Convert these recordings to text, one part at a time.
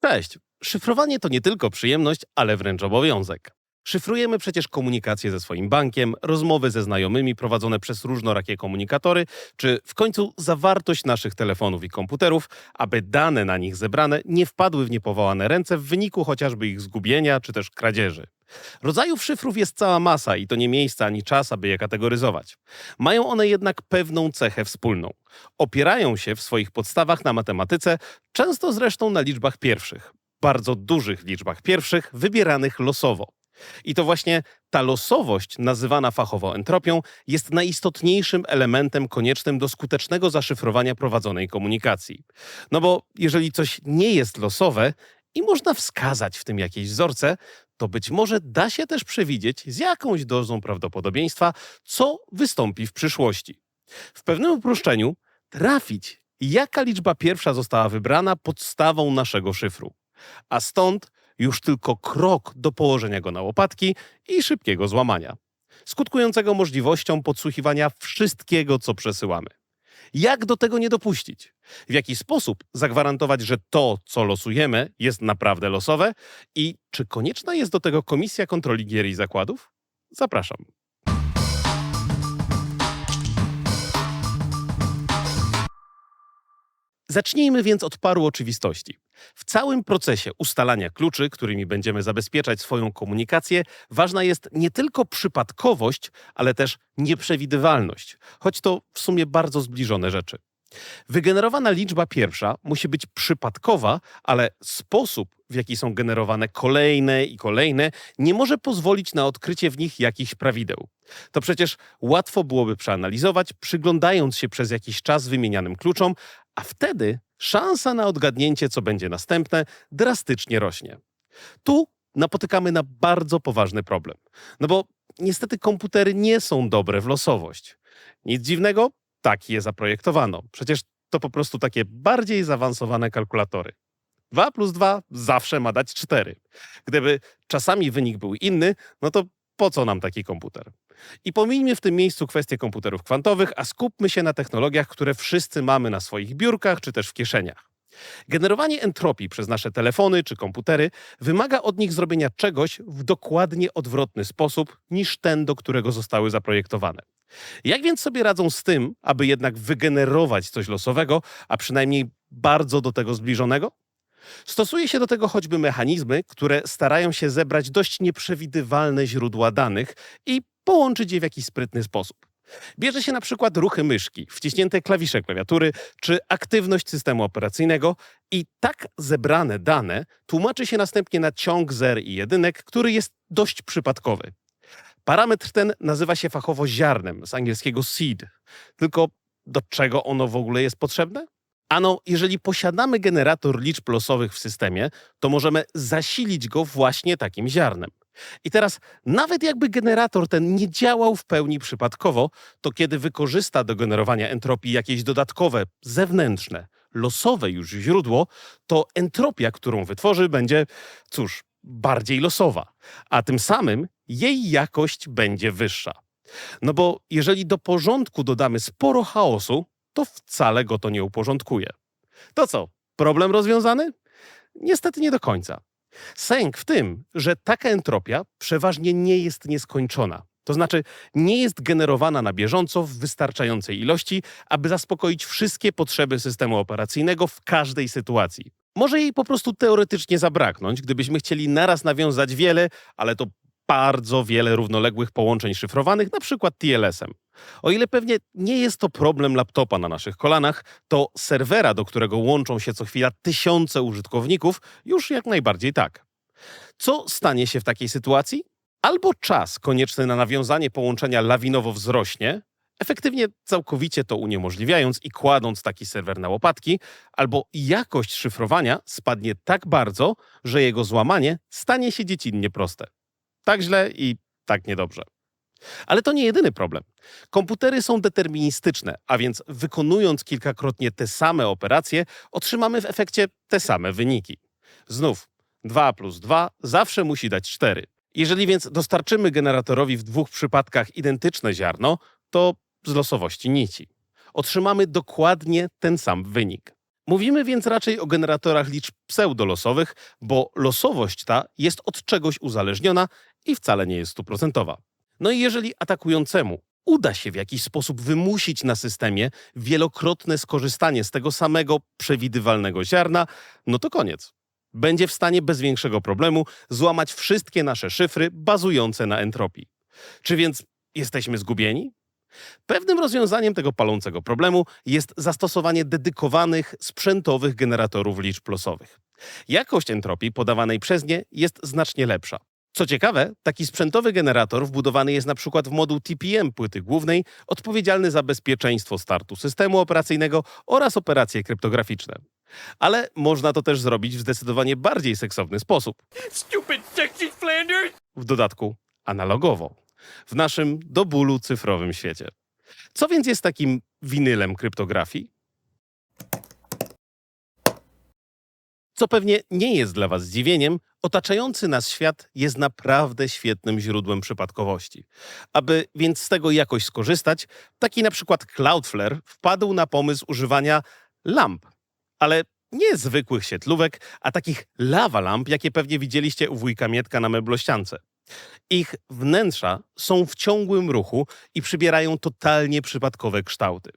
Cześć. Szyfrowanie to nie tylko przyjemność, ale wręcz obowiązek. Szyfrujemy przecież komunikację ze swoim bankiem, rozmowy ze znajomymi prowadzone przez różnorakie komunikatory, czy w końcu zawartość naszych telefonów i komputerów, aby dane na nich zebrane nie wpadły w niepowołane ręce w wyniku chociażby ich zgubienia czy też kradzieży. Rodzajów szyfrów jest cała masa i to nie miejsce ani czas, aby je kategoryzować. Mają one jednak pewną cechę wspólną. Opierają się w swoich podstawach na matematyce, często zresztą na liczbach pierwszych. Bardzo dużych liczbach pierwszych, wybieranych losowo. I to właśnie ta losowość, nazywana fachowo entropią, jest najistotniejszym elementem koniecznym do skutecznego zaszyfrowania prowadzonej komunikacji. No bo jeżeli coś nie jest losowe i można wskazać w tym jakieś wzorce, to być może da się też przewidzieć z jakąś dozą prawdopodobieństwa, co wystąpi w przyszłości. W pewnym uproszczeniu trafić, jaka liczba pierwsza została wybrana podstawą naszego szyfru. A stąd już tylko krok do położenia go na łopatki i szybkiego złamania, skutkującego możliwością podsłuchiwania wszystkiego, co przesyłamy. Jak do tego nie dopuścić? W jaki sposób zagwarantować, że to, co losujemy, jest naprawdę losowe? I czy konieczna jest do tego Komisja Kontroli Gier i Zakładów? Zapraszam. Zacznijmy więc od paru oczywistości. W całym procesie ustalania kluczy, którymi będziemy zabezpieczać swoją komunikację, ważna jest nie tylko przypadkowość, ale też nieprzewidywalność, choć to w sumie bardzo zbliżone rzeczy. Wygenerowana liczba pierwsza musi być przypadkowa, ale sposób, w jaki są generowane kolejne i kolejne, nie może pozwolić na odkrycie w nich jakichś prawideł. To przecież łatwo byłoby przeanalizować, przyglądając się przez jakiś czas wymienianym kluczom, a wtedy szansa na odgadnięcie, co będzie następne, drastycznie rośnie. Tu napotykamy na bardzo poważny problem. No bo niestety komputery nie są dobre w losowość. Nic dziwnego, tak je zaprojektowano. Przecież to po prostu takie bardziej zaawansowane kalkulatory. 2 plus 2 zawsze ma dać 4. Gdyby czasami wynik był inny, no to po co nam taki komputer? I pomijmy w tym miejscu kwestię komputerów kwantowych, a skupmy się na technologiach, które wszyscy mamy na swoich biurkach czy też w kieszeniach. Generowanie entropii przez nasze telefony czy komputery wymaga od nich zrobienia czegoś w dokładnie odwrotny sposób niż ten, do którego zostały zaprojektowane. Jak więc sobie radzą z tym, aby jednak wygenerować coś losowego, a przynajmniej bardzo do tego zbliżonego? Stosuje się do tego choćby mechanizmy, które starają się zebrać dość nieprzewidywalne źródła danych i połączyć je w jakiś sprytny sposób. Bierze się na przykład ruchy myszki, wciśnięte klawisze klawiatury czy aktywność systemu operacyjnego i tak zebrane dane tłumaczy się następnie na ciąg zer i jedynek, który jest dość przypadkowy. Parametr ten nazywa się fachowo ziarnem, z angielskiego seed. Tylko do czego ono w ogóle jest potrzebne? Ano, jeżeli posiadamy generator liczb losowych w systemie, to możemy zasilić go właśnie takim ziarnem. I teraz, nawet jakby generator ten nie działał w pełni przypadkowo, to kiedy wykorzysta do generowania entropii jakieś dodatkowe, zewnętrzne, losowe już źródło, to entropia, którą wytworzy, będzie, cóż, bardziej losowa, a tym samym jej jakość będzie wyższa. No bo jeżeli do porządku dodamy sporo chaosu, to wcale go to nie uporządkuje. To co, problem rozwiązany? Niestety nie do końca. Sęk w tym, że taka entropia przeważnie nie jest nieskończona. To znaczy, nie jest generowana na bieżąco w wystarczającej ilości, aby zaspokoić wszystkie potrzeby systemu operacyjnego w każdej sytuacji. Może jej po prostu teoretycznie zabraknąć, gdybyśmy chcieli naraz nawiązać wiele, ale to bardzo wiele równoległych połączeń szyfrowanych, na przykład TLS-em. O ile pewnie nie jest to problem laptopa na naszych kolanach, to serwera, do którego łączą się co chwila tysiące użytkowników, już jak najbardziej tak. Co stanie się w takiej sytuacji? Albo czas konieczny na nawiązanie połączenia lawinowo wzrośnie, efektywnie całkowicie to uniemożliwiając i kładąc taki serwer na łopatki, albo jakość szyfrowania spadnie tak bardzo, że jego złamanie stanie się dziecinnie proste. Tak źle i tak niedobrze. Ale to nie jedyny problem. Komputery są deterministyczne, a więc wykonując kilkakrotnie te same operacje, otrzymamy w efekcie te same wyniki. Znów 2 plus 2 zawsze musi dać 4. Jeżeli więc dostarczymy generatorowi w dwóch przypadkach identyczne ziarno, to z losowości nici. Otrzymamy dokładnie ten sam wynik. Mówimy więc raczej o generatorach liczb pseudolosowych, bo losowość ta jest od czegoś uzależniona i wcale nie jest stuprocentowa. No i jeżeli atakującemu uda się w jakiś sposób wymusić na systemie wielokrotne skorzystanie z tego samego przewidywalnego ziarna, no to koniec. Będzie w stanie bez większego problemu złamać wszystkie nasze szyfry bazujące na entropii. Czy więc jesteśmy zgubieni? Pewnym rozwiązaniem tego palącego problemu jest zastosowanie dedykowanych sprzętowych generatorów liczb losowych. Jakość entropii podawanej przez nie jest znacznie lepsza. Co ciekawe, taki sprzętowy generator wbudowany jest na przykład w moduł TPM płyty głównej, odpowiedzialny za bezpieczeństwo startu systemu operacyjnego oraz operacje kryptograficzne. Ale można to też zrobić w zdecydowanie bardziej seksowny sposób. W dodatku analogowo. W naszym do bólu cyfrowym świecie. Co więc jest takim winylem kryptografii? Co pewnie nie jest dla Was zdziwieniem, otaczający nas świat jest naprawdę świetnym źródłem przypadkowości. Aby więc z tego jakoś skorzystać, taki na przykład Cloudflare wpadł na pomysł używania lamp. Ale nie zwykłych świetlówek, a takich lava lamp, jakie pewnie widzieliście u wujka Mietka na meblościance. Ich wnętrza są w ciągłym ruchu i przybierają totalnie przypadkowe kształty.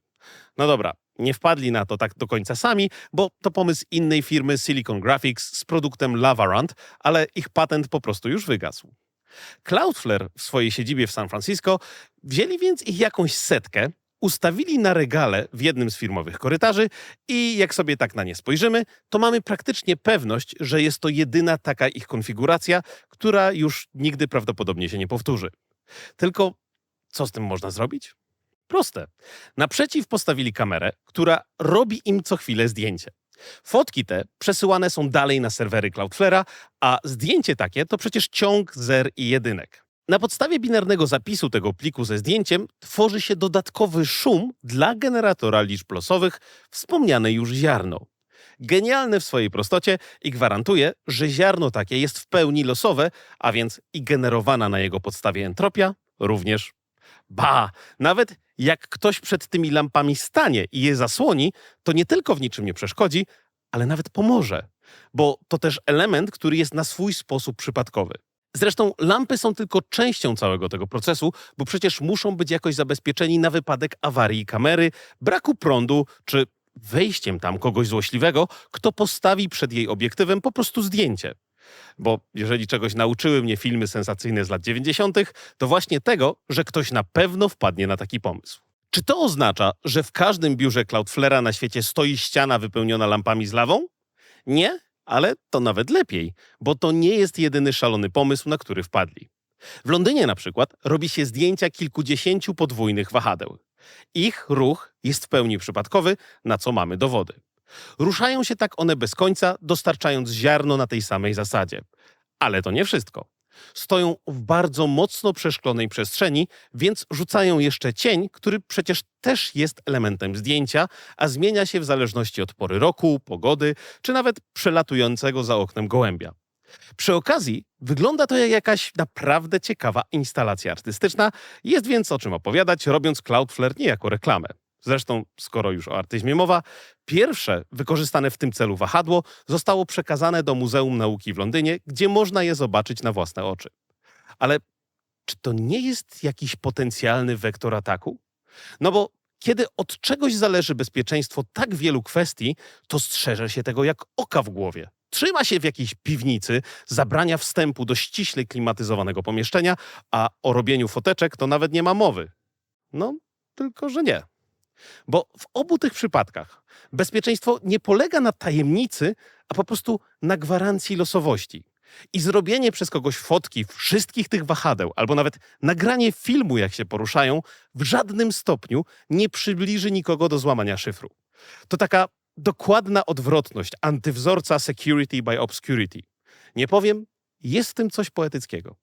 No dobra, nie wpadli na to tak do końca sami, bo to pomysł innej firmy Silicon Graphics z produktem Lavarant, ale ich patent po prostu już wygasł. Cloudflare w swojej siedzibie w San Francisco wzięli więc ich jakąś setkę, ustawili na regale w jednym z firmowych korytarzy i jak sobie tak na nie spojrzymy, to mamy praktycznie pewność, że jest to jedyna taka ich konfiguracja, która już nigdy prawdopodobnie się nie powtórzy. Tylko co z tym można zrobić? Proste. Naprzeciw postawili kamerę, która robi im co chwilę zdjęcie. Fotki te przesyłane są dalej na serwery Cloudflare'a, a zdjęcie takie to przecież ciąg zer i jedynek. Na podstawie binarnego zapisu tego pliku ze zdjęciem tworzy się dodatkowy szum dla generatora liczb losowych, wspomniane już ziarno. Genialne w swojej prostocie i gwarantuje, że ziarno takie jest w pełni losowe, a więc i generowana na jego podstawie entropia również. Ba, nawet jak ktoś przed tymi lampami stanie i je zasłoni, to nie tylko w niczym nie przeszkodzi, ale nawet pomoże, bo to też element, który jest na swój sposób przypadkowy. Zresztą lampy są tylko częścią całego tego procesu, bo przecież muszą być jakoś zabezpieczeni na wypadek awarii kamery, braku prądu czy wejściem tam kogoś złośliwego, kto postawi przed jej obiektywem po prostu zdjęcie. Bo jeżeli czegoś nauczyły mnie filmy sensacyjne z lat 90., to właśnie tego, że ktoś na pewno wpadnie na taki pomysł. Czy to oznacza, że w każdym biurze Cloudflare'a na świecie stoi ściana wypełniona lampami z lawą? Nie, ale to nawet lepiej, bo to nie jest jedyny szalony pomysł, na który wpadli. W Londynie na przykład robi się zdjęcia kilkudziesięciu podwójnych wahadeł. Ich ruch jest w pełni przypadkowy, na co mamy dowody. Ruszają się tak one bez końca, dostarczając ziarno na tej samej zasadzie. Ale to nie wszystko. Stoją w bardzo mocno przeszklonej przestrzeni, więc rzucają jeszcze cień, który przecież też jest elementem zdjęcia, a zmienia się w zależności od pory roku, pogody, czy nawet przelatującego za oknem gołębia. Przy okazji wygląda to jak jakaś naprawdę ciekawa instalacja artystyczna, jest więc o czym opowiadać, robiąc Cloudflare nie jako reklamę. Zresztą, skoro już o artyzmie mowa, pierwsze wykorzystane w tym celu wahadło zostało przekazane do Muzeum Nauki w Londynie, gdzie można je zobaczyć na własne oczy. Ale czy to nie jest jakiś potencjalny wektor ataku? No bo kiedy od czegoś zależy bezpieczeństwo tak wielu kwestii, to strzeże się tego jak oka w głowie. Trzyma się w jakiejś piwnicy, zabrania wstępu do ściśle klimatyzowanego pomieszczenia, a o robieniu foteczek to nawet nie ma mowy. No, tylko że nie. Bo w obu tych przypadkach bezpieczeństwo nie polega na tajemnicy, a po prostu na gwarancji losowości. I zrobienie przez kogoś fotki wszystkich tych wahadeł, albo nawet nagranie filmu, jak się poruszają, w żadnym stopniu nie przybliży nikogo do złamania szyfru. To taka dokładna odwrotność antywzorca security by obscurity. Nie powiem, jest w tym coś poetyckiego.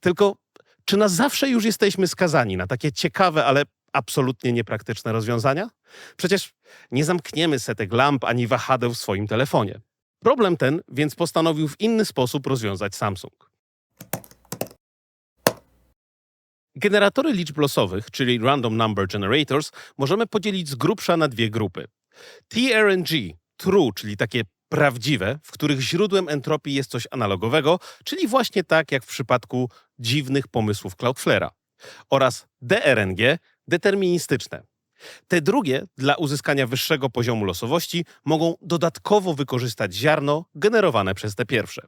Tylko czy na zawsze już jesteśmy skazani na takie ciekawe, ale absolutnie niepraktyczne rozwiązania? Przecież nie zamkniemy setek lamp ani wahadeł w swoim telefonie. Problem ten więc postanowił w inny sposób rozwiązać Samsung. Generatory liczb losowych, czyli Random Number Generators, możemy podzielić z grubsza na dwie grupy. TRNG, true, czyli takie prawdziwe, w których źródłem entropii jest coś analogowego, czyli właśnie tak jak w przypadku dziwnych pomysłów Cloudflare'a. Oraz DRNG, deterministyczne. Te drugie, dla uzyskania wyższego poziomu losowości, mogą dodatkowo wykorzystać ziarno generowane przez te pierwsze.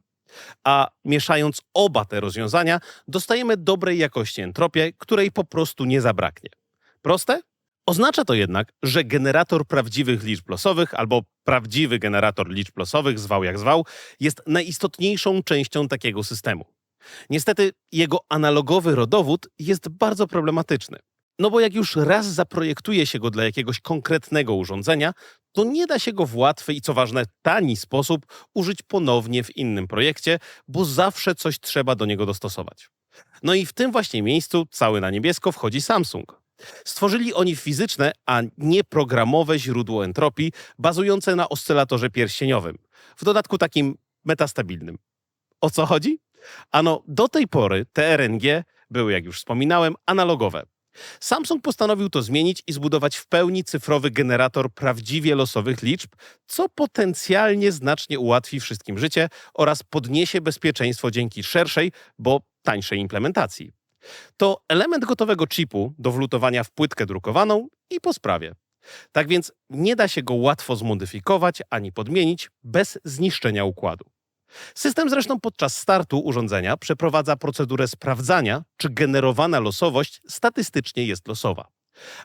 A mieszając oba te rozwiązania, dostajemy dobrej jakości entropię, której po prostu nie zabraknie. Proste? Oznacza to jednak, że generator prawdziwych liczb losowych albo prawdziwy generator liczb losowych, zwał jak zwał, jest najistotniejszą częścią takiego systemu. Niestety jego analogowy rodowód jest bardzo problematyczny. No bo jak już raz zaprojektuje się go dla jakiegoś konkretnego urządzenia, to nie da się go w łatwy i co ważne tani sposób użyć ponownie w innym projekcie, bo zawsze coś trzeba do niego dostosować. No i w tym właśnie miejscu cały na niebiesko wchodzi Samsung. Stworzyli oni fizyczne, a nie programowe źródło entropii bazujące na oscylatorze pierścieniowym, w dodatku takim metastabilnym. O co chodzi? Ano, do tej pory TRNG były, jak już wspominałem, analogowe. Samsung postanowił to zmienić i zbudować w pełni cyfrowy generator prawdziwie losowych liczb, co potencjalnie znacznie ułatwi wszystkim życie oraz podniesie bezpieczeństwo dzięki szerszej, bo tańszej implementacji. To element gotowego chipu do wlutowania w płytkę drukowaną i po sprawie. Tak więc nie da się go łatwo zmodyfikować ani podmienić bez zniszczenia układu. System zresztą podczas startu urządzenia przeprowadza procedurę sprawdzania, czy generowana losowość statystycznie jest losowa.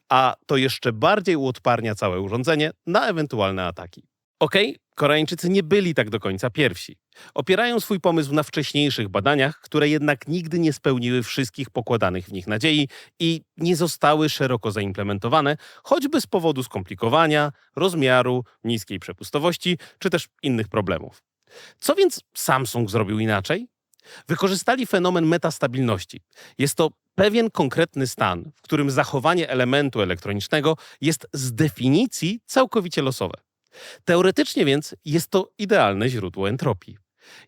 A to jeszcze bardziej uodparnia całe urządzenie na ewentualne ataki. Okej, Koreańczycy nie byli tak do końca pierwsi. Opierają swój pomysł na wcześniejszych badaniach, które jednak nigdy nie spełniły wszystkich pokładanych w nich nadziei i nie zostały szeroko zaimplementowane, choćby z powodu skomplikowania, rozmiaru, niskiej przepustowości czy też innych problemów. Co więc Samsung zrobił inaczej? Wykorzystali fenomen metastabilności. Jest to pewien konkretny stan, w którym zachowanie elementu elektronicznego jest z definicji całkowicie losowe. Teoretycznie więc jest to idealne źródło entropii.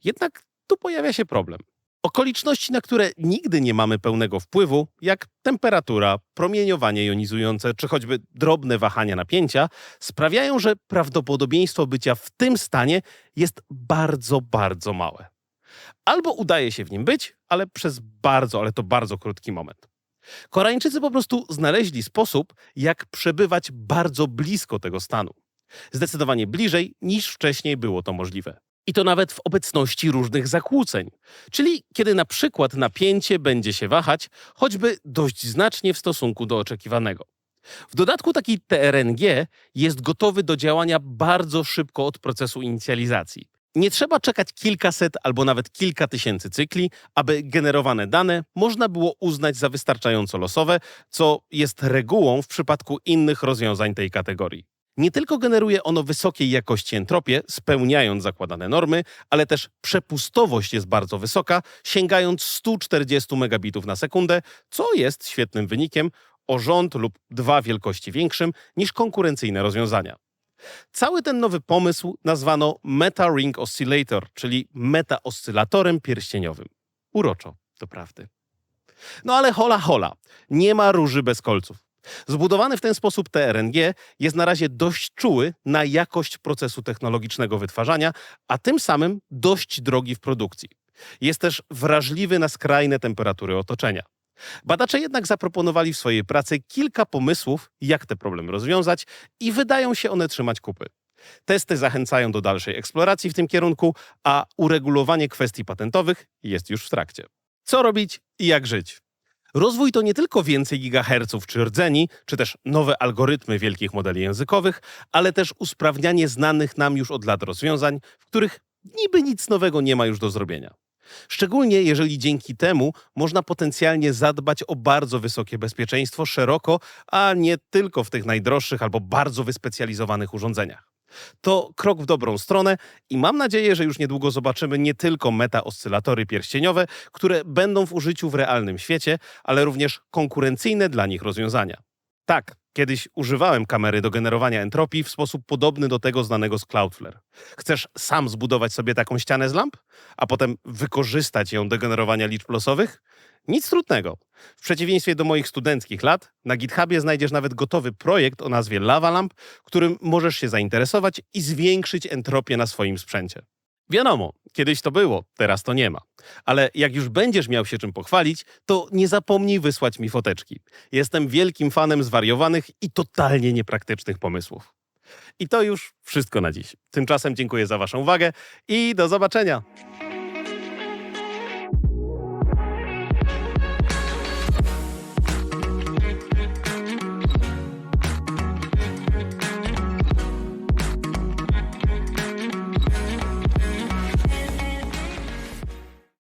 Jednak tu pojawia się problem. Okoliczności, na które nigdy nie mamy pełnego wpływu, jak temperatura, promieniowanie jonizujące czy choćby drobne wahania napięcia, sprawiają, że prawdopodobieństwo bycia w tym stanie jest bardzo, bardzo małe. Albo udaje się w nim być, ale przez bardzo, ale to bardzo krótki moment. Koreańczycy po prostu znaleźli sposób, jak przebywać bardzo blisko tego stanu. Zdecydowanie bliżej niż wcześniej było to możliwe. I to nawet w obecności różnych zakłóceń. Czyli kiedy na przykład napięcie będzie się wahać, choćby dość znacznie w stosunku do oczekiwanego. W dodatku taki TRNG jest gotowy do działania bardzo szybko od procesu inicjalizacji. Nie trzeba czekać kilkaset albo nawet kilka tysięcy cykli, aby generowane dane można było uznać za wystarczająco losowe, co jest regułą w przypadku innych rozwiązań tej kategorii. Nie tylko generuje ono wysokiej jakości entropię, spełniając zakładane normy, ale też przepustowość jest bardzo wysoka, sięgając 140 megabitów na sekundę, co jest świetnym wynikiem o rząd lub dwa wielkości większym niż konkurencyjne rozwiązania. Cały ten nowy pomysł nazwano Meta Ring Oscillator, czyli meta-oscylatorem pierścieniowym. Uroczo, doprawdy. No ale hola hola, nie ma róży bez kolców. Zbudowany w ten sposób TRNG jest na razie dość czuły na jakość procesu technologicznego wytwarzania, a tym samym dość drogi w produkcji. Jest też wrażliwy na skrajne temperatury otoczenia. Badacze jednak zaproponowali w swojej pracy kilka pomysłów, jak te problemy rozwiązać i wydają się one trzymać kupy. Testy zachęcają do dalszej eksploracji w tym kierunku, a uregulowanie kwestii patentowych jest już w trakcie. Co robić i jak żyć? Rozwój to nie tylko więcej gigaherców czy rdzeni, czy też nowe algorytmy wielkich modeli językowych, ale też usprawnianie znanych nam już od lat rozwiązań, w których niby nic nowego nie ma już do zrobienia. Szczególnie jeżeli dzięki temu można potencjalnie zadbać o bardzo wysokie bezpieczeństwo szeroko, a nie tylko w tych najdroższych albo bardzo wyspecjalizowanych urządzeniach. To krok w dobrą stronę i mam nadzieję, że już niedługo zobaczymy nie tylko meta-oscylatory pierścieniowe, które będą w użyciu w realnym świecie, ale również konkurencyjne dla nich rozwiązania. Tak, Kiedyś używałem kamery do generowania entropii w sposób podobny do tego znanego z Cloudflare. Chcesz sam zbudować sobie taką ścianę z lamp, a potem wykorzystać ją do generowania liczb losowych? Nic trudnego. W przeciwieństwie do moich studenckich lat, na GitHubie znajdziesz nawet gotowy projekt o nazwie Lavalamp, którym możesz się zainteresować i zwiększyć entropię na swoim sprzęcie. Wiadomo, kiedyś to było, teraz to nie ma. Ale jak już będziesz miał się czym pochwalić, to nie zapomnij wysłać mi foteczki. Jestem wielkim fanem zwariowanych i totalnie niepraktycznych pomysłów. I to już wszystko na dziś. Tymczasem dziękuję za Waszą uwagę i do zobaczenia.